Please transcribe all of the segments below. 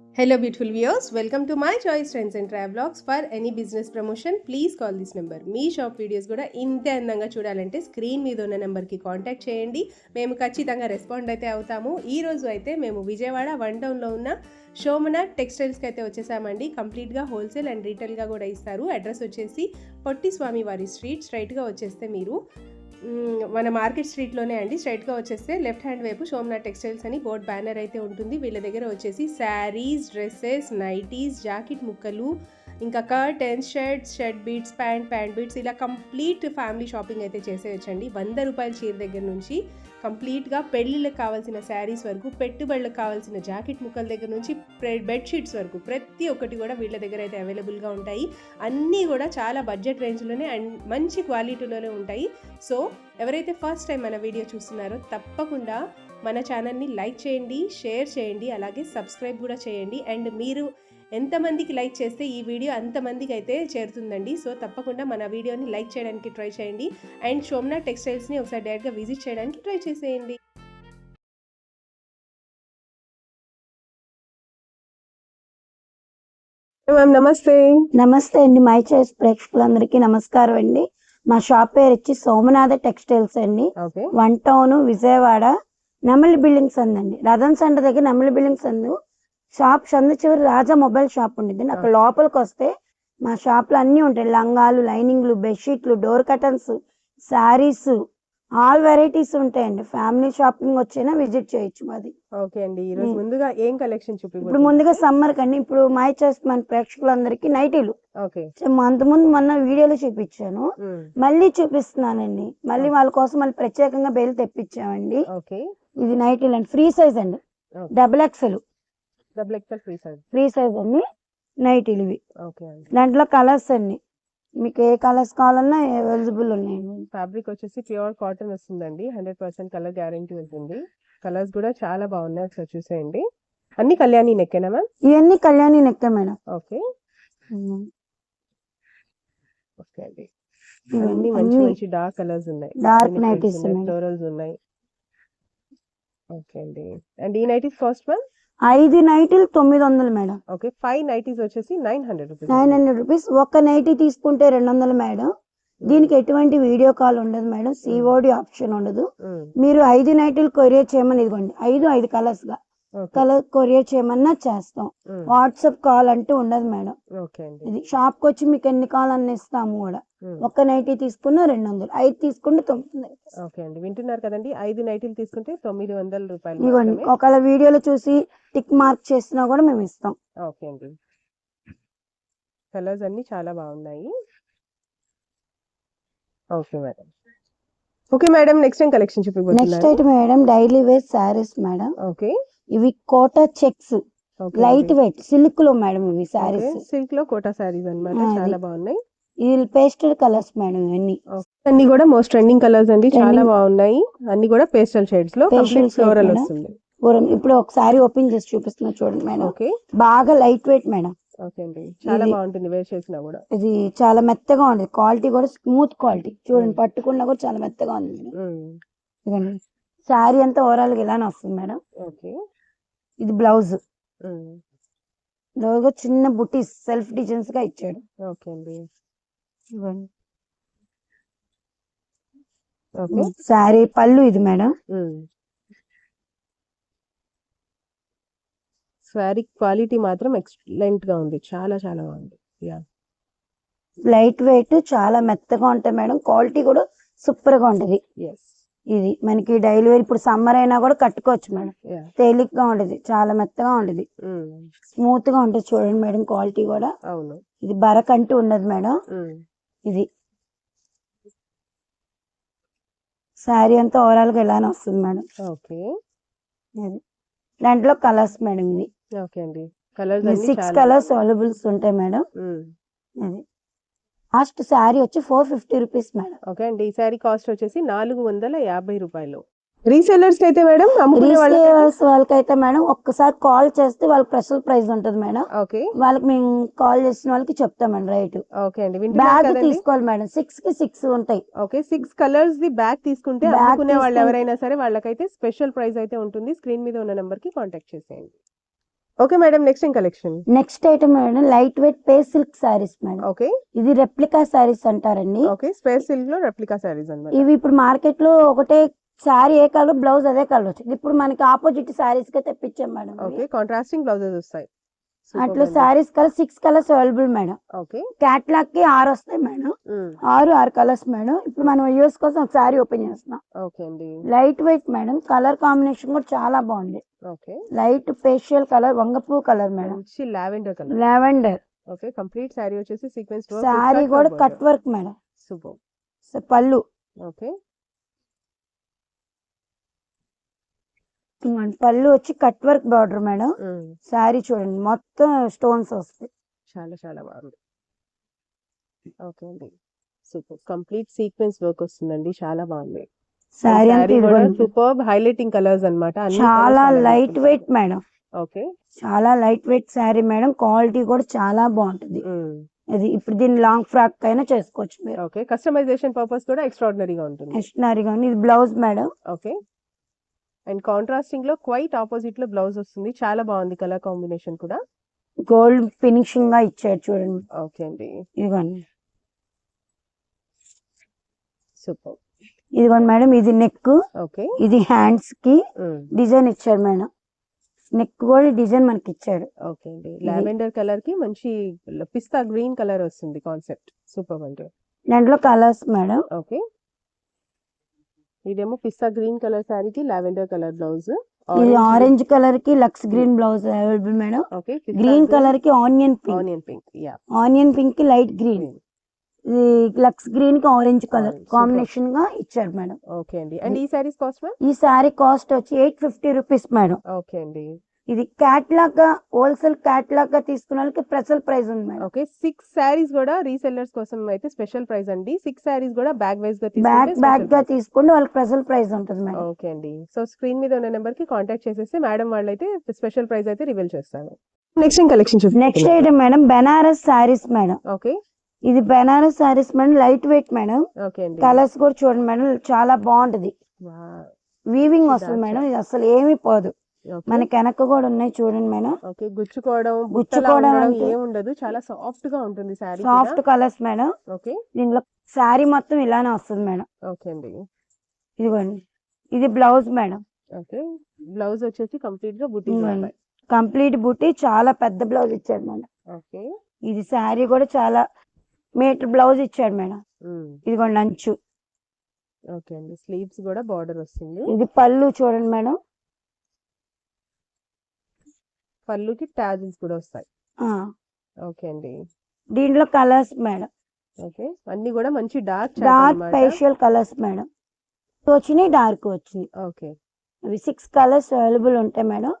Hello beautiful viewers welcome to my choice trends and travlogs for any business promotion please call this number me shop videos కూడా ఇంతే అందంగా చూడాలంటే screen మీద ఉన్న నెంబర్కి contact చేయండి. మేము ఖచ్చితంగా రెస్పాండ్ అయితే అవుతాము. ఈ రోజు అయితే మేము విజయవాడ వన్ టౌన్లో ఉన్న షోమన టెక్స్టైల్స్కి అయితే వచ్చేసామండి. కంప్లీట్గా హోల్సేల్ అండ్ రీటైల్గా కూడా ఇస్తారు. అడ్రస్ వచ్చేసి పొట్టి స్వామి వారి స్ట్రీట్ స్ట్రైట్గా వచ్చేస్తే మీరు మన మార్కెట్ స్ట్రీట్లోనే అండి. స్ట్రైట్గా వచ్చేస్తే లెఫ్ట్ హ్యాండ్ వైపు సోమనాథ్ టెక్స్టైల్స్ అని బోర్డ్ బ్యానర్ అయితే ఉంటుంది. వీళ్ళ దగ్గర వచ్చేసి శారీస్ డ్రెస్సెస్ నైటీస్ జాకెట్ ముక్కలు ఇంకా curtains shirts shirt bits pant pant bits ఇలా కంప్లీట్ ఫ్యామిలీ షాపింగ్ అయితే చేసేయచ్చండి. వంద రూపాయల చీర దగ్గర నుంచి కంప్లీట్గా పెళ్ళిళ్ళకి కావాల్సిన శారీస్ వరకు పెట్టుబడులకు కావాల్సిన జాకెట్ ముక్కల దగ్గర నుంచి బెడ్షీట్స్ వరకు ప్రతి ఒక్కటి కూడా వీళ్ళ దగ్గర అయితే అవైలబుల్గా ఉంటాయి. అన్నీ కూడా చాలా బడ్జెట్ రేంజ్లోనే అండ్ మంచి క్వాలిటీలోనే ఉంటాయి. సో ఎవరైతే ఫస్ట్ టైం మన వీడియో చూస్తున్నారో తప్పకుండా మన ఛానల్ని లైక్ చేయండి షేర్ చేయండి అలాగే సబ్స్క్రైబ్ కూడా చేయండి. అండ్ మీరు ఎంతమందికి లైక్ చేస్తే ఈ వీడియో అంతమందికి అయితే చేరుతుందండి. సో తప్పకుండా మన వీడియోని లైక్ చేయడానికి ట్రై చేయండి. అండ్ షోమ్నా టెక్స్టైల్స్ని ఒకసారి డైరెక్ట్గా విజిట్ చేయడానికి ట్రై చేసేయండి. మ్యామ్ నమస్తే. నమస్తే అండి. మై చాయిస్ ప్రేక్షకులందరికీ నమస్కారం అండి. మా షాప్ పేరు వచ్చి సోమనాథ టెక్స్టైల్స్ అండి. వన్ టౌన్ విజయవాడ నెమలి బిల్డింగ్స్ అందండి. రథం సెంటర్ దగ్గర నెమలి బిల్డింగ్స్ అందు షాప్ సందు చివరి రాజా మొబైల్ షాప్ ఉండిద్ది. అక్కడ లోపలికి వస్తే మా షాప్లో అన్ని ఉంటాయి. లంగాలు లైనింగ్లు బెడ్షీట్లు door curtains saris all varieties ఉంటాయండి. ఫ్యామిలీ షాపింగ్ వచ్చినా విజిట్ చేయొచ్చు మాది. ఓకే అండి. ఈ రోజు. ముందుగా ఏం కలెక్షన్ ఇప్పుడు చూపిపోతుంది ముందుగా సమ్మర్ కండి. ఇప్పుడు మై చాయిస్ మన ప్రేక్షకులందరికీ నైటీలు. ఓకే. అంత ముందు మొన్న వీడియోలో చూపించాను. మళ్ళీ చూపిస్తున్నానండి. మళ్ళీ వాళ్ళ కోసం మళ్ళీ ప్రత్యేకంగా బెయిల్ తెప్పించామండి. ఓకే. ఇది నైట్ అండి ఫ్రీ సైజ్ అండి. Double XL double XL free size free size అండి నైట్ ఇవి ఓకే అండి దాంట్లో కలర్స్ అండి మీకు ఏ కలర్స్ కావాలన్నా అవైలబుల్ ఉన్నాయండి ఫ్యాబ్రిక్ వచ్చేసి ప్యూర్ కాటన్ వస్తుందండి. హండ్రెడ్ పర్సెంట్ కలర్ గ్యారంటీ ఉంటుంది. కలర్స్ కూడా చాలా బాగున్నాయి. ఒకసారి చూసేయండి. అన్ని కళ్యాణి నెక్కేనా మ్యామ్ ఇవన్నీ కళ్యాణి నెక్క మేడం. ఓకే ఓకే అండి. ఇవన్నీ అన్ని మంచి అన్ని మంచి డార్క్ కలర్స్ ఉన్నాయి. డార్క్ నైటీస్ ఉన్నాయి. ఫ్లోరల్స్ ఉన్నాయి. ఓకే అండి. అండ్ ఈ నైటీస్ కాస్ట్ మ్యామ్ ఐదు నైటీలు తొమ్మిది వందలు మేడం. ఓకే ఫైవ్ నైటీస్ వచ్చేసి nine hundred rupees. Nine hundred rupees. ఒక్క నైటీ తీసుకుంటే రెండు వందలు మేడం. దీనికి ఎటువంటి వీడియో కాల్ ఉండదు మేడం. సిఓడి ఆప్షన్ ఉండదు. మీరు ఐదు నైట్లు కొరియర్ చేయమని ఇదిగోండి. ఐదు ఐదు కలర్స్గా కలర్ కొరియర్ చేయమన్నా చేస్తాం. వాట్సాప్ కాల్ అంటూ ఉండదు మేడం. ఇది షాప్కి వచ్చి మీకు ఎన్ని కాల్ అన్న ఇస్తాము కూడా. ఒక్క నైటీ తీసుకున్నా రెండు వందలు ఐదు తీసుకుంటే తొమ్మిది. ఓకే అండి. వింటున్నారు కదండి. ఐదు నైటీలు తీసుకుంటే తొమ్మిది వందల రూపాయలు మాత్రమే. ఒకవేళ వీడియోలో చూసి టిక్ మార్క్ చేసినా కూడా మేము ఇస్తాం. ఓకే అండి. కలర్స్ అన్ని చాలా బాగున్నాయి. Okay madam. Okay madam next ఏం collection next చూపిపోతున్నారు item madam daily wear saris madam. Okay. ఇవి కోటా చెక్స్ లైట్ వెయిట్ సిల్క్లో మేడం ఇవి శారీస్. సిల్క్లో కోటా సారీస్ అన్నమాట. చాలా బాగున్నాయి. ఇవి పేస్టల్ కలర్స్ మేడం ఇవన్నీ. అన్ని కూడా మోస్ట్ ట్రెండింగ్ కలర్స్ అండి చాలా. బాగున్నాయి. అన్ని కూడా పేస్టల్ షేడ్స్లో shade ఫ్లోరల్. వస్తుంది. ఇప్పుడు ఒకసారి ఓపెన్ చేసి చూపిస్తున్నా చూడండి మేడం. ఓకే. బాగా లైట్ వెయిట్ మేడం. ఓకే అండి. చాలా బాగుంటుంది వేర్ చేసినా కూడా. ఇది చాలా మెత్తగా ఉంది. క్వాలిటీ కూడా స్మూత్ క్వాలిటీ. చూడండి. పట్టుకున్నా కూడా చాలా మెత్తగా ఉంది మేడం. శారీ అంతా ఓవరాల్గా ఇలానే వస్తుంది మేడం. ఓకే. ఇది బ్లౌజ్. బ్లౌజ్ చిన్న బుటీస్ సెల్ఫ్ డిజైన్స్గా ఇచ్చాడు. ఓకే అండి. ఇవ్వండి. శారీ పళ్ళు ఇది మేడం. శారీ క్వాలిటీ మాత్రం ఎక్సలెంట్గా ఉంది. చాలా చాలా బాగుంది. యా లైట్ వెయిట్ చాలా మెత్తగా ఉంటాయి మేడం. క్వాలిటీ కూడా సూపర్గా ఉంటది. ఎస్ ఇది. మనకి డైలీ వేర్ ఇప్పుడు సమ్మర్ అయినా కూడా కట్టుకోవచ్చు మేడం. తేలిగ్గా ఉంటది చాలా మెత్తగా ఉంటది స్మూత్గా ఉంటుంది చూడండి మేడం క్వాలిటీ కూడా. అవును. ఇది బరకంటూ ఉండదు మేడం. ఉమ్, ఇది. శారీ అంతా ఓవరాల్గా ఇలానే వస్తుంది మేడం. ఓకే. దాంట్లో కలర్స్ మేడం ఇది ఓకే అండి. కలర్స్ సిక్స్ కలర్స్ అవైలబుల్స్ ఉంటాయి మేడం. ఉమ్, లాస్ట్ శారీ వచ్చి four fifty rupees madam. Okay అండి. ఈ శారీ కాస్ట్ వచ్చేసి నాలుగు వందల యాభై రూపాయలు. రీసెల్లర్స్ అయితే మేడం రీసేల్స్ వాళ్ళకైతే మేడం ఒక్కసారి కాల్ చేస్తే వాళ్ళకి స్పెషల్ ప్రైస్ ఉంటుంది మేడం. ఓకే. వాళ్ళకి మేము కాల్ చేసిన వాళ్ళకి చెప్తాం మేడం రైట్. ఓకే అండి. బ్యాగ్ తీసుకోవాలి మేడం. సిక్స్కి సిక్స్ ఉంటాయి. Okay six colours the bag తీసుకుంటే అమ్ముకునే వాళ్ళు ఎవరైనా సరే వాళ్ళకైతే స్పెషల్ ప్రైస్ అయితే ఉంటుంది. స్క్రీన్ మీద ఉన్న నెంబర్కి కాంటాక్ట్ చేసేయండి. ఓకే మేడం నెక్స్ట్ ఏం collection next item madam light weight pay silk saris madam okay ఇది రెప్లికా శారీస్ అంటారండి. ఓకే స్పేస్ సిల్క్లో రెప్లికా సారీస్ అన్నమాట. ఇవి ఇప్పుడు మార్కెట్లో ఒకటే శారీ ఏ కలర్ బ్లౌజ్ అదే కలర్ వచ్చింది. ఇప్పుడు మనకి ఆపోజిట్ శారీస్గా తెప్పించాం మేడం. ఓకే కాంట్రాస్టింగ్ బ్లౌజెస్ వస్తాయి. అట్లా saris colour six colours available madam okay క్యాట్లాగ్కి ఆరు వస్తాయి మేడం ఆరు ఆరు కలర్స్ మేడం ఇప్పుడు మనం యూస్ కోసం ఒక శారీ ఓపెన్ చేస్తున్నాం. ఓకే అండి. Light weight madam colour combination కూడా చాలా బాగుంది. లైట్ ఫేషియల్ కలర్ వంగపూ కలర్ మేడం మంచి lavender colour lavender okay complete sari వచ్చేసి సీక్వెన్స్ శారీ కూడా cut work madam super so పళ్ళు. ఓకే పళ్ళు వచ్చి cut work border madam sari చూడండి మొత్తం స్టోన్స్ వస్తాయి. చాలా చాలా బాగుంది. ఓకే అండి. సూపర్ కంప్లీట్ సీక్వెన్స్ వర్క్ వస్తుందండి చాలా బాగుంది. అంటే కూడా. సూపర్ హైలైటింగ్ కలర్స్ అన్నమాట. అన్ని చాలా లైట్. వెయిట్ మేడం ఓకే చాలా light weight sari madam quality కూడా చాలా బాగుంటుంది. ఇది ఇప్పుడు దీన్ని లాంగ్ ఫ్రాక్ అయినా చేసుకోవచ్చు మీరు. ఓకే కస్టమైజేషన్ పర్పస్ కూడా ఎక్స్ట్రాడినరీగా ఉంటుంది. ఎస్టనరీగా ఇది బ్లౌజ్ మేడం ఓకే అండ్ కాంట్రాస్టింగ్లో క్వైట్ ఆపోజిట్లో బ్లౌజ్ వస్తుంది. చాలా బాగుంది కలర్ కాంబినేషన్ కూడా. గోల్డ్ ఫినిషింగ్గా ఇచ్చారు చూడండి. ఓకే అండి. ఇదిగోండి. సూపర్ ఇదిగోండి మేడం ఇది నెక్ ఓకే. ఇది హ్యాండ్స్కి డిజైన్ ఇచ్చాడు మేడం. నెక్ కూడా డిజైన్ మనకి ఇచ్చాడు ఓకే అండి. లావెండర్ కలర్కి మంచి పిస్తా గ్రీన్ కలర్ వస్తుంది కాన్సెప్ట్ సూపర్ అండి దాంట్లో కలర్స్ మేడం. ఓకే. ఇదేమో పిస్తా గ్రీన్ కలర్ శారీకి లావెండర్ కలర్ బ్లౌజ్ ఇది ఆరెంజ్ కలర్కి lux green blouse available madam. Green కలర్కి onion pink onion pink yeah onion పింక్కి లైట్ గ్రీన్ లక్స్ గ్రీన్కి ఆరెంజ్ కలర్ కాంబినేషన్గా ఇచ్చాడు మేడం. ఓకే అండి. అండ్ ఈ శారీస్ కాస్ట్ ఈ శారీ కాస్ట్ వచ్చి eight fifty rupees madam. Okay అండి. ఇది క్యాట్లాగ్గా హోల్సేల్ క్యాట్లాగ్గా తీసుకున్న వాళ్ళకి స్పెషల్ ప్రైస్ ఉంది మేడం. ఓకే. సిక్స్ శారీస్ కూడా రీసెల్లర్స్ కోసం అయితే స్పెషల్ ప్రైస్ అండి. సిక్స్ శారీస్ కూడా బ్యాగ్ వైజ్గా బ్యాక్ special గా. తీసుకుంటే వాళ్ళకి స్పెషల్ ప్రైస్ ఉంటుంది మేడం. ఓకే అండి. సో స్క్రీన్ మీద ఉన్న నెంబర్కి కాంటాక్ట్ చేసేస్తే మేడం వాళ్ళు అయితే స్పెషల్ ప్రైస్ అయితే రివీల్ చేస్తారు. Next collection next item madam Banaras saris madam. Okay. ఇది Banaras saris madam light weight madam. Colours కూడా చూడండి మేడం చాలా బాగుంటది. వీవింగ్ వస్తుంది మేడం ఇది అసలు ఏమీ పోదు. మనకి వెనక కూడా ఉన్నాయి చూడండి మేడం. ఓకే గుచ్చుకోవడం గుచ్చుకోవడం గుచ్చుకోవడం అంటే- ఏం ఉండదు చాలా సాఫ్ట్గా ఉంటుంది sari soft colours madam. Okay. దీనిలో శారీ మొత్తం ఇలానే వస్తుంది మేడం. ఓకే అండి. ఇదిగోండి. ఇది బ్లౌజ్ మేడం. ఓకే. బ్లౌజ్ వచ్చేసి కంప్లీట్గా బుటీ ఇదిగోండి కంప్లీట్ బుట్టి చాలా పెద్ద బ్లౌజ్ ఇచ్చాడు మేడం. ఓకే. ఇది శారీ కూడా చాలా మీటర్ బ్లౌజ్ ఇచ్చాడు మేడం. ఇదిగోండి అంచు. ఓకే అండి. స్లీవ్స్ కూడా బార్డర్ వస్తుంది. ఇది పళ్ళు చూడండి మేడం. పళ్ళుకి టాజిల్స్ కూడా వస్తాయి. ఓకే అండి. దీంట్లో కలర్స్ మేడం. ఓకే. అన్ని కూడా మంచి dark dark facial colours madam. వచ్చినాయి డార్క్ వచ్చినాయి. ఓకే. అవి సిక్స్ కలర్స్ అవైలబుల్ ఉంటాయి మేడం.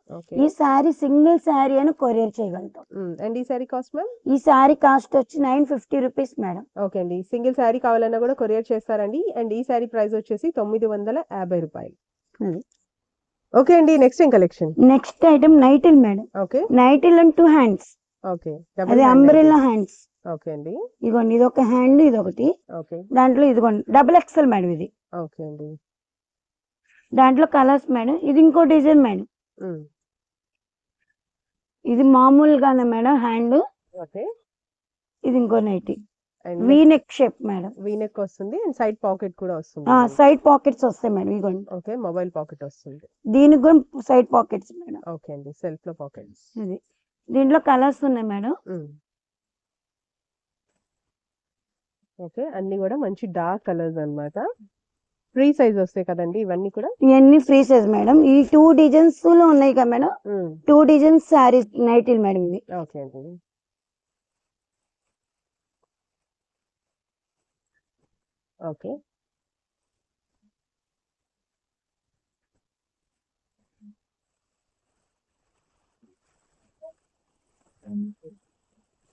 ఈ శారీ సింగిల్ శారీ అని కొరియర్ చేయగలుగుతాం. అండ్ ఈ శారీ కాస్ట్ మ్యామ్? ఈ శారీ కాస్ట్ వచ్చి nine fifty rupees madam. Okay అండి. సింగిల్ శారీ కావాలన్నా కూడా కొరియర్ చేస్తారండి. అండ్ ఈ శారీ ప్రైస్ వచ్చేసి తొమ్మిది వందల యాభై రూపాయలు. ఓకే అండి. నెక్స్ట్ ఏం కలెక్షన్? నెక్స్ట్ ఐటమ్ నైటిల్ మేడం. ఓకే. నైటిల్ అండ్ టూ హ్యాండ్స్. ఓకే. అది అంబ్రెల్లా హ్యాండ్స్. ఓకే అండి. ఇదిగోండి ఇది ఒక హ్యాండ్ ఇది ఒకటి ఓకే. దాంట్లో ఇదిగోండి డబుల్ ఎక్సెల్ మేడం ఇది. ఓకే అండి. దాంట్లో కలర్స్ మేడం. ఇది ఇంకో డిజైన్ మేడం. ఇది మామూలుగానే మేడం హ్యాండ్. ఇది ఇంకో nighty. And V neck shape madam. V neck వస్తుంది అండ్ సైడ్ పాకెట్ కూడా వస్తుంది. సైడ్ పాకెట్స్ వస్తాయి మేడం ఇదిగోండి ఓకే మొబైల్ పాకెట్ వస్తుంది. దీనికి కూడా సైడ్ పాకెట్స్ మేడం. ఓకే అండి సెల్ఫ్లో పాకెట్స్. ఇది. దీంట్లో కలర్స్ ఉన్నాయి మేడం. ఓకే అన్ని కూడా మంచి డార్క్ కలర్స్ అన్నమాట. ఫ్రీ సైజ్ వస్తాయి కదండి ఇవన్నీ కూడా? ఇవన్నీ ఫ్రీ సైజ్ మేడం. ఈ టూ డిజైన్స్లో ఉన్నాయి కదా మేడం. టూ డిజైన్స్ శారీస్ నైటిల్ మేడం ఇది ఓకే అండి. ఓకే.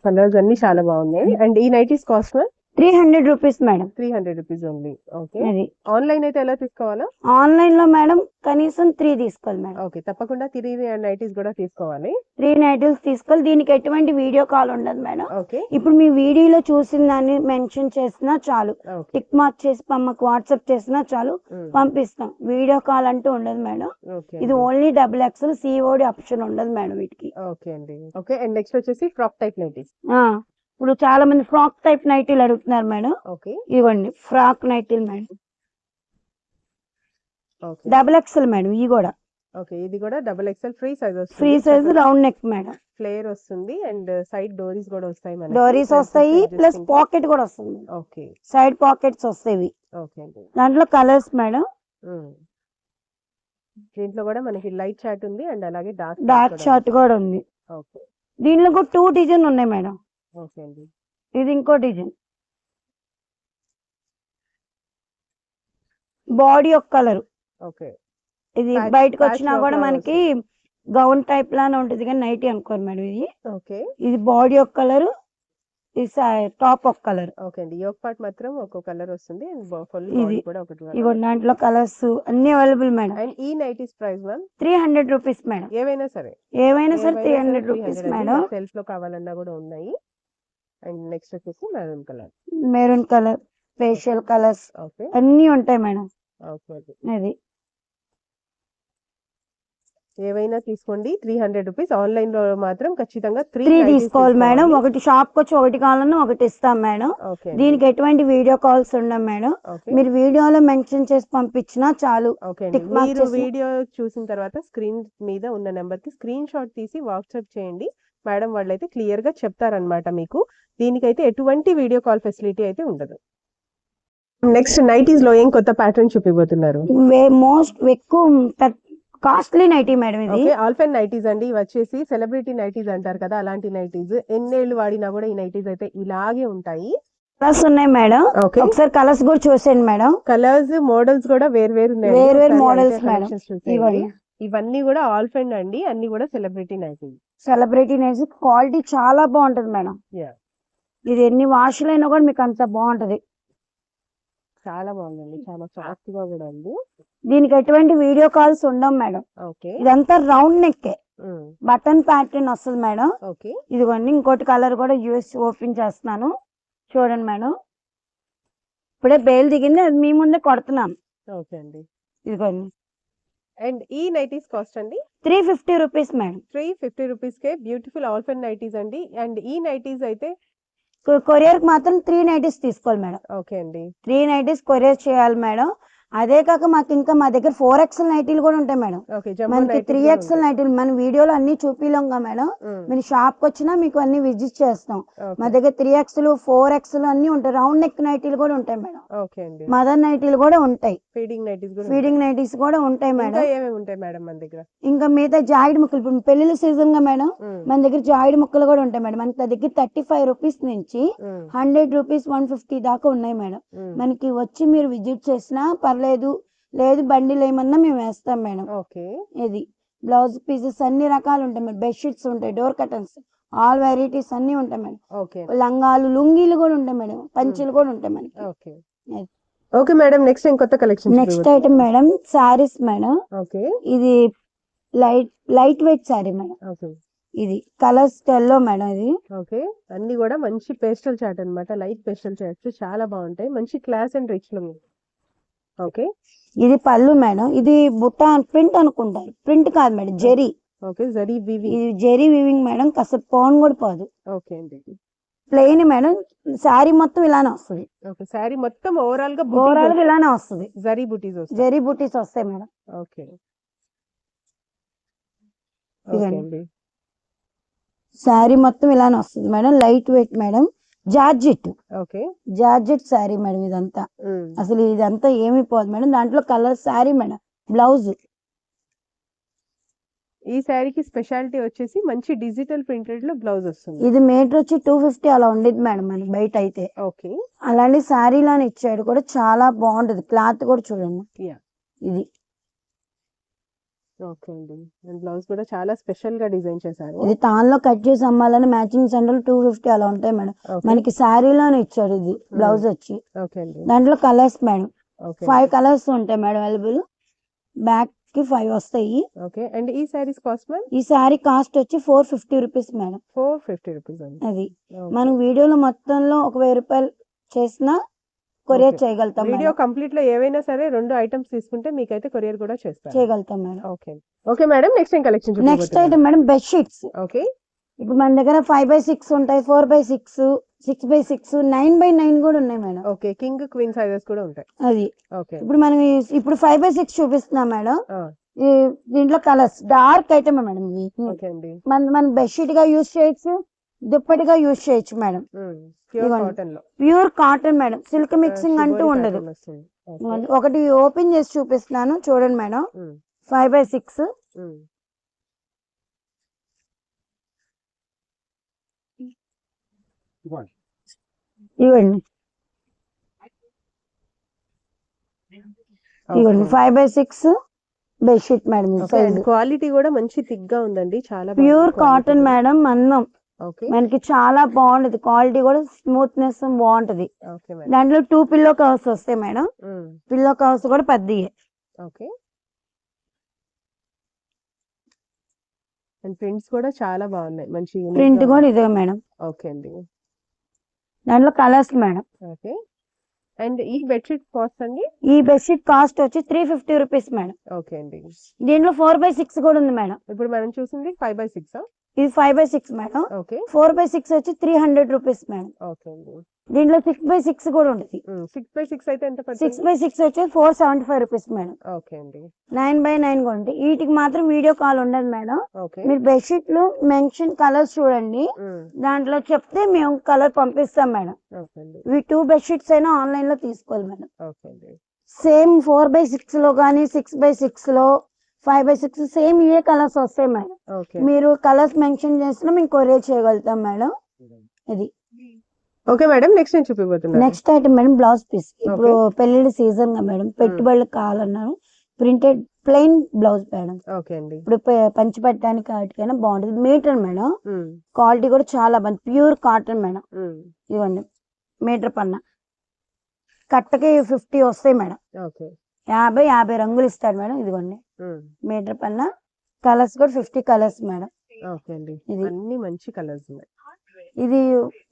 కలర్స్ అన్ని చాలా బాగున్నాయి. అండ్ ఈ nighties cost three hundred rupees madam. Three hundred rupees only okay. ఇది ఆన్లైన్ అయితే ఎలా తీసుకోవాలా? ఆన్లైన్లో మేడం కనీసం త్రీ తీసుకోవాలి మేడం. ఓకే. తప్పకుండా త్రీ నైటీస్ కూడా తీసుకోవాలి. త్రీ నైటిల్స్ తీసుకోవాలి. దీనికి ఎటువంటి వీడియో కాల్ ఉండదు మేడం. ఓకే. ఇప్పుడు మీ వీడియోలో చూసిన దాన్ని మెన్షన్ చేసినా చాలు. టిక్ మార్క్ చేసి మాకు వాట్సాప్ చేసినా చాలు. పంపిస్తాం. వీడియో కాల్ అంటూ ఉండదు మేడం. ఇది only double XL COD option ఉండదు మేడం వీటికి. ఓకే అండి. ఓకే. అండ్ నెక్స్ట్ వచ్చేసి ఫ్రాక్ టైప్ నైటీస్. ఇప్పుడు చాలా మంది ఫ్రాక్ టైప్ నైటీలు అడుగుతున్నారు మేడం. ఓకే. ఇవ్వండి ఫ్రాక్ నైటీలు madam. Okay. Double XL madam ఇవి కూడా. ఓకే ఇది కూడా డబుల్ ఎక్స్ఎల్ ఫ్రీ సైజ్ వస్తుంది. Free size round neck madam. Flare వస్తుంది అండ్ సైడ్ డోరీస్ కూడా వస్తాయి మనకి. డోరీస్ వస్తాయి ప్లస్ పాకెట్ కూడా వస్తుంది ఓకే. సైడ్ పాకెట్స్ వస్తాయి ఓకే దాంట్లో కలర్స్ మేడం. దీంట్లో కూడా మనకి లైట్ చాట్ ఉంది అండ్ అలాగే డార్క్ డార్క్ షార్ట్ కూడా ఉంది. ఓకే. దీంట్లో కూడా టూ డిజైన్ ఉన్నాయి మేడం. ఓకే అండి. ఇది ఇంకో డిజైన్. బాడీ ఒక కలర్. ఓకే. ఇది బయటకు వచ్చినా కూడా మనకి గౌన్ టైప్ లానే ఉంటుంది కానీ నైటీ అనుకోరు మేడం ఇది. ఓకే. ఇది బాడీ ఒక కలర్ ఇది టాప్ ఒక కలర్. ఓకే అండి. యోగ్ పార్ట్ మాత్రం ఒక కలర్ వస్తుంది. అండ్ ఫుల్ ఇది. బాడీ కూడా ఒకటి ఇగో దాంట్లో కలర్స్ అన్ని అవైలబుల్ మేడం. అండ్ ఈ nighties price ma'am? Three hundred rupees madam. ఏవైనా సరే. ఏవైనా సరే త్రీ హండ్రెడ్ రూపీస్ మేడం. సెల్ఫ్లో కావాలన్నా కూడా ఉన్నాయి. అండ్ నెక్స్ట్ వచ్చేసి maroon colour. Maroon colour facial colours okay. అన్ని ఉంటాయి మేడం. ఓకే అది ఏవైనా తీసుకోండి. త్రీ హండ్రెడ్ రూపీస్ ఆన్లైన్లో మాత్రం ఖచ్చితంగా త్రీ తీసుకోవాలి మేడం. ఒకటి షాప్కి వచ్చి ఒకటి కావాలన్నా ఒకటి ఇస్తాం మేడం. దీనికి ఎటువంటి వీడియో కాల్స్ ఉండవు మేడం. మీరు వీడియోలో మెన్షన్ చేసి పంపించినా చాలు. మీరు వీడియో చూసిన తర్వాత స్క్రీన్ మీద ఉన్న నెంబర్కి స్క్రీన్ షాట్ తీసి వాట్సాప్ చేయండి. మేడం వాళ్ళైతే క్లియర్గా చెప్తారనమాట మీకు. దీనికైతే ఎటువంటి వీడియో కాల్ ఫెసిలిటీ అయితే ఉండదు. నెక్స్ట్ నైటీస్లో ఏం కొత్త ప్యాటర్న్ చూపిపోతున్నారు మోస్ట్ ఎక్కువ కాస్ట్లీ నైటీ మేడం ఇది. ఆల్ఫెన్ నైటీస్ అండి. ఇవి వచ్చేసి సెలబ్రిటీ నైటీస్ అంటారు కదా అలాంటి నైటీస్. ఎన్నేళ్ళు వాడినా కూడా ఈ నైటీస్ అయితే ఇలాగే ఉంటాయి. కలర్స్ ఉన్నాయి మేడం. ఒకసారి కలర్స్ కూడా చూసేయండి మేడం. కలర్స్ మోడల్స్ కూడా వేరు వేరు వేరు-వేరు models మేడం. ఇవన్నీ కూడా ఆల్ఫెండ్ అండి అన్ని కూడా celebrity nighties celebrity nights quality చాలా బాగుంటది మేడం. ఇది ఎన్ని వాషులు అయినా కూడా మీకు అంత బాగుంటది. చాలా బాగుందండి చాలా సాఫ్ట్గా కూడా ఉంది. దీనికి ఎటువంటి వీడియో కాల్స్ ఉండవు మేడం. ఓకే. ఇదంతా రౌండ్ నెక్ బటన్ ప్యాటర్న్ వస్తుంది మేడం. ఓకే. ఇదిగోండి ఇంకోటి కలర్ కూడా యూఎస్ ఓపెన్ చేస్తున్నాను. చూడండి మేడం. ఇప్పుడే బేల్ దిగింది అది మీ ముందే కొడుతున్నాను ఓకే అండి. ఇదిగోండి. అండ్ ఈ నైటీస్ కాస్ట్ అండి? Three fifty rupees madam. Three fifty rupees కే బ్యూటిఫుల్ ఆల్ఫెన్ నైటీస్ అండి. అండ్ ఈ నైటీస్ అయితే? కొరియర్కి మాత్రం త్రీ నైటీస్ తీసుకోవాలి మేడం. ఓకే అండి. త్రీ నైటీస్ కొరియర్ చేయాలి మేడం. అదే కాక మాకు ఇంకా మా దగ్గర ఫోర్ ఎక్స్ఎల్ నైటీలు కూడా ఉంటాయి మేడం. మనకి త్రీ ఎక్స్ఎల్ నైటీలు మన వీడియోలో అన్ని చూపిలంగా మేడం. మీరు షాప్కి వచ్చినా మీకు అన్ని విజిట్ చేస్తాం. మా దగ్గర త్రీ ఎక్స్లు ఫోర్ ఎక్స్లు అన్ని ఉంటాయి. రౌండ్ నెక్ నైటీలు కూడా ఉంటాయి మేడం. మదర్ నైటీలు కూడా ఉంటాయి. ఫీడింగ్ నైటీస్ కూడా ఉంటాయి. మేడం. ఉంటాయి మేడం మన దగ్గర? ఇంకా మిగతా జాయిడ్ ముక్కలు ఇప్పుడు పెళ్ళిళ్ళ సీజన్గా మేడం ఉమ్, మన దగ్గర జాయిడ్ ముక్కలు కూడా ఉంటాయి మేడం. మనకి దగ్గర థర్టీ ఫైవ్ రూపీస్ నుంచి హండ్రెడ్ రూపీస్ వన్ ఫిఫ్టీ దాకా ఉన్నాయి మేడం. ఉమ్. మనకి వచ్చి మీరు విజిట్ చేసినా పర్లేదు లేదు బండిలు ఏమన్నా మేము వేస్తాం మేడం. ఓకే. ఇది. బ్లౌజ్ పీసెస్ అన్ని రకాలు ఉంటాయి మేడం. బెడ్షీట్స్ ఉంటాయి డోర్ కర్టన్స్ ఆల్ వెరైటీస్ అన్ని ఉంటాయి మేడం. ఓకే. లంగాలు లుంగీలు కూడా ఉంటాయి మేడం. పంచలు కూడా ఉంటాయి మనకి. Okay. Okay madam next ఇంకొత్త collection next item madam saris madam. Okay. ఇది light light weight sari madam. Okay. ఇది కలర్స్ ఎల్లో మేడం ఇది. ఓకే. అన్ని కూడా మంచి పేస్టల్ చాట్ అన్నమాట. లైట్ పేస్టల్ చాట్స్ చాలా బాగుంటాయి. మంచి క్లాస్ అండ్ రిచ్లో ఓకే. ఇది పళ్ళు మేడం. ఇది బుట్ట ప్రింట్ అనుకుంటారు ప్రింట్ కాదు మేడం జెరీ. ఓకే జరీ వివి ఇది జెరీ వివింగ్ మేడం కాస్త పౌన్ కూడా పోదు. ఓకే అండి. ప్లెయిన్ మేడం శారీ మొత్తం ఇలానే వస్తుంది. ఓకే శారీ మొత్తం ఓవరాల్గా ఓవరాల్గా ఇలానే వస్తుంది. జరీ బుటీస్ వస్తాయి. జెరీ బుటీస్ వస్తాయి మేడం. ఓకే. శారీ మొత్తం ఇలానే వస్తుంది madam. Light weight madam. Georgette. Okay. Georgette sari madam ఇదంతా. అసలు ఇదంతా ఏమీ పోదు మేడం. దాంట్లో కలర్ శారీ మేడం. బ్లౌజ్. ఈ శారీకి స్పెషాలిటీ వచ్చేసి మంచి డిజిటల్ ప్రింటెడ్లో బ్లౌజ్ వస్తుంది. ఇది మీటర్ వచ్చి టూ ఫిఫ్టీ అలా ఉండేది మేడం మనకి బయట అయితే. ఓకే. అలాంటి శారీ లాని ఇచ్చాడు కూడా. చాలా బాగుంటది. క్లాత్ కూడా చూడండి. ఇది. ఓకే అండి. అండ్ బ్లౌజ్ కూడా చాలా స్పెషల్గా డిజైన్ చేశారు ఇది తాన్లో కట్ చేసి అమ్మాలని మ్యాచింగ్ సెంటర్ టూ ఫిఫ్టీ అలా ఉంటాయి మేడం. మనకి శారీలోనే ఇచ్చాడు ఇది బ్లౌజ్ వచ్చి. ఓకే అండి. దాంట్లో కలర్స్ మేడం. ఫైవ్ కలర్స్ ఉంటాయి మేడం అవైలబుల్ బ్యాక్కి ఫైవ్ వస్తాయి. ఓకే. అండ్ ఈ సారీస్ కాస్ట్ మ్యామ్? ఈ శారీ కాస్ట్ వచ్చి four fifty rupees madam. Four fifty rupees అది. మనం వీడియోలో మొత్తంలో ఒక వెయ్యి రూపాయలు చేసినా కొరియర్. చేయగలుగుతాం వీడియో కంప్లీట్లో ఏవైనా సరే రెండు ఐటమ్స్ తీసుకుంటే మీకైతే కొరియర్ కూడా చేస్తారు. చేయగలుగుతాం madam. Okay okay madam next ఏం collection next item madam bed sheets okay ఇప్పుడు మన దగ్గర ఫైవ్ బై సిక్స్ ఉంటాయి four by six six by six nine by nine కూడా ఉన్నాయి madam. Okay king queen sizes కూడా ఉంటాయి. అది. ఓకే ఇప్పుడు మనం ఇప్పుడు ఫైవ్ బై సిక్స్ చూపిస్తున్నాం మేడం. దీంట్లో కలర్స్ డార్క్ ఐటమ్ మేడం ఇవి. మన మన బెడ్షీట్గా యూజ్ చేయొచ్చు దుప్పటిగా యూజ్ చేయొచ్చు madam. Pure. Cotton madam. Silk mixing అంటూ ఉండదు. ఒకటి ఓపెన్ చేసి చూపిస్తున్నాను. చూడండి మేడం. Five by six. ఇవ్వండి. ఇవ్వండి. Five by six bedsheet madam quality కూడా మంచి థిక్గా ఉందండి. చాలా ప్యూర్ కాటన్ మేడం మందం. ఓకే మనకి చాలా బాగుంటది క్వాలిటీ కూడా స్మూత్నెస్ బాగుంటది. దాంట్లో టూ పిల్లో కవర్స్ వస్తాయి మేడం. పిల్లో కవర్స్ కూడా పెద్దయే. ఓకే. అండ్ ప్రింట్స్ కూడా చాలా బాగున్నాయి. మంచి ప్రింట్ కూడా. ఇదే మేడం. ఓకే అండి. దాంట్లో కలర్స్ మేడం. ఓకే. అండ్ ఈ బెడ్షీట్ కాస్ట్ అండి? ఈ బెడ్షీట్ కాస్ట్ వచ్చి three fifty rupees madam. Okay అండి. దీంట్లో ఫోర్ బై సిక్స్ కూడా ఉంది మేడం. ఇప్పుడు మనం చూసింది ఫైవ్ బై సిక్స్? ఇది five by six madam okay four by six వచ్చి three hundred rupees madam okay అండి దీంట్లో సిక్స్ బై సిక్స్ కూడా ఉంటుంది. సిక్స్ బై సిక్స్ అయితే ఎంత సిక్స్ బై సిక్స్ వచ్చి four seventy five rupees madam okay అండి. నైన్ బై నైన్ కూడా ఉంటాయి. వీటికి మాత్రం వీడియో కాల్ ఉండదు మేడం ఓకే మీరు బెడ్షీట్లు మెన్షన్ కలర్స్ చూడండి. దాంట్లో చెప్తే మేము కలర్ పంపిస్తాం మేడం ఇవి టూ బెడ్షీట్స్ అయినా ఆన్లైన్లో తీసుకోవాలి మేడం సేమ్ ఫోర్ బై సిక్స్లో కానీ సిక్స్ బై సిక్స్లో ఫైవ్ బై సిక్స్ సేమ్ ఇవే కలర్స్ వస్తాయి మేడం మీరు కలర్స్ మెన్షన్ చేసినా మేము కొరియర్ చేయగలుగుతాం మేడం ఇది. ఓకే మేడం నెక్స్ట్ నేను చూపిపోతున్నాను next item madam blouse piece ఇప్పుడు పెళ్ళిళ్ళ సీజన్గా మేడం పెట్టుబడులకు కావాలన్నారు. Printed plain blouse madam okay అండి. ఇప్పుడు పంచి పెట్టడానికి వాటికైనా బాగుంటుంది. మీటర్ మేడం క్వాలిటీ కూడా చాలా బాగుంది. ప్యూర్ కాటన్ మేడం ఇవ్వండి మీటర్ పన్న. కట్టకి ఫిఫ్టీ వస్తాయి మేడం ఓకే యాభై యాభై రంగులు ఇస్తాడు మేడం ఇదిగోండి. మీటర్ పన్న కలర్స్ కూడా ఫిఫ్టీ కలర్స్ మేడం. ఓకే అండి. ఇది. అన్ని మంచి కలర్స్ ఉన్నాయి. ఇది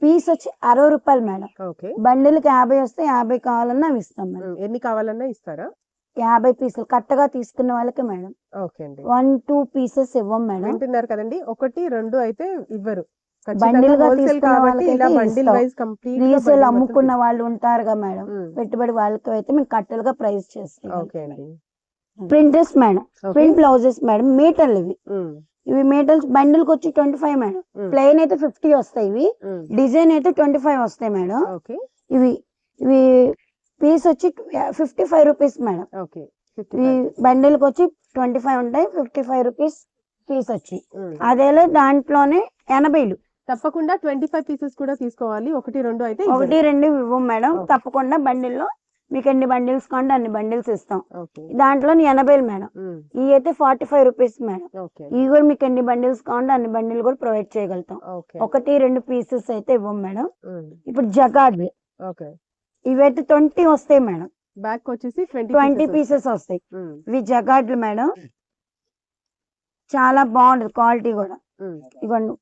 పీస్ వచ్చి అరవై రూపాయలు మేడం. ఓకే. బండిల్కి యాభై వస్తే యాభై కావాలన్నా అవి ఇస్తాం మేడం. ఎన్ని కావాలన్నా ఇస్తారా? యాభై పీసులు కట్టగా తీసుకున్న వాళ్ళకి మేడం. ఓకే అండి. వన్ టూ పీసెస్ ఇవ్వం మేడం. వింటున్నారు కదండి. ఒకటి రెండు అయితే ఇవ్వరు. తీసుకున్న రీసేల్ అమ్ముకున్న వాళ్ళు ఉంటారుగా మేడం. ఉమ్, పెట్టుబడి వాళ్ళకి అయితే మేము కట్టలుగా ప్రైస్ చేస్తాం printers madam. Print blouses madam. మీటర్లు ఇవి. ఇవి మీటర్స్ బండిల్కి వచ్చి ట్వంటీ ఫైవ్ మేడం ప్లెయిన్ అయితే ఫిఫ్టీ వస్తాయి ఇవి. డిజైన్ అయితే ట్వంటీ ఫైవ్ వస్తాయి మేడం. ఓకే ఇవి ఇవి పీస్ వచ్చి ఫిఫ్టీ ఫైవ్ రూపీస్ మేడం ఈ బండిల్కి వచ్చి ట్వంటీ ఫైవ్ ఉంటాయి. ఫిఫ్టీ ఫైవ్ రూపీస్ పీస్ వచ్చి అదేలో దాంట్లోనే ఎనభైలు. తప్పకుండా ట్వంటీ ఫైవ్ పీసెస్ కూడా తీసుకోవాలి. ఒకటి రెండు అయితే. ఒకటి రెండు ఇవ్వం మేడం. తప్పకుండా బండిల్లో మీకు ఎన్ని బండిల్స్ కావాలంటే అన్ని బండిల్స్ ఇస్తాం. దాంట్లో ఎనభైలు మేడం. ఇవి అయితే ఫార్టీ ఫైవ్ రూపీస్ మేడం. ఇవి కూడా మీకు ఎన్ని బండిల్స్ కావాలంటే అన్ని బండిల్ కూడా ప్రొవైడ్ చేయగలుగుతాం. ఒకటి రెండు పీసెస్ అయితే ఇవ్వం మేడం. ఇప్పుడు జగాడ్లు ఓకే. ఇవైతే ట్వంటీ వస్తాయి మేడం. బ్యాక్ వచ్చేసి ట్వంటీ ట్వంటీ పీసెస్ వస్తాయి. ఇవి జగాడ్లు మేడం. చాలా బాగుంటుంది క్వాలిటీ కూడా. ఇవ్వండి.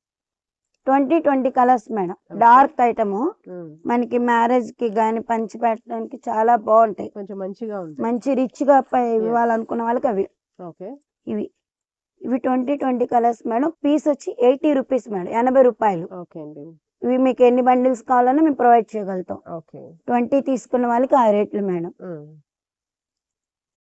Twenty twenty colours madam. Dark item. మనకి మ్యారేజ్కి గాని పంచి పెట్టడానికి చాలా బాగుంటాయి. కొంచెం మంచిగా మంచి రిచ్గా పై- ఇవ్వాలనుకున్న వాళ్ళకి అవి. ఓకే. ఇవి. ఇవి twenty twenty colours madam. Piece వచ్చి ఎయిటీ రూపీస్ మేడం. ఎనభై రూపాయలు. ఇవి మీకు ఎన్ని బండిల్స్ కావాలన్నా మేము ప్రొవైడ్ చేయగలుగుతాం. ట్వంటీ తీసుకున్న వాళ్ళకి ఆ రేట్లు మేడం.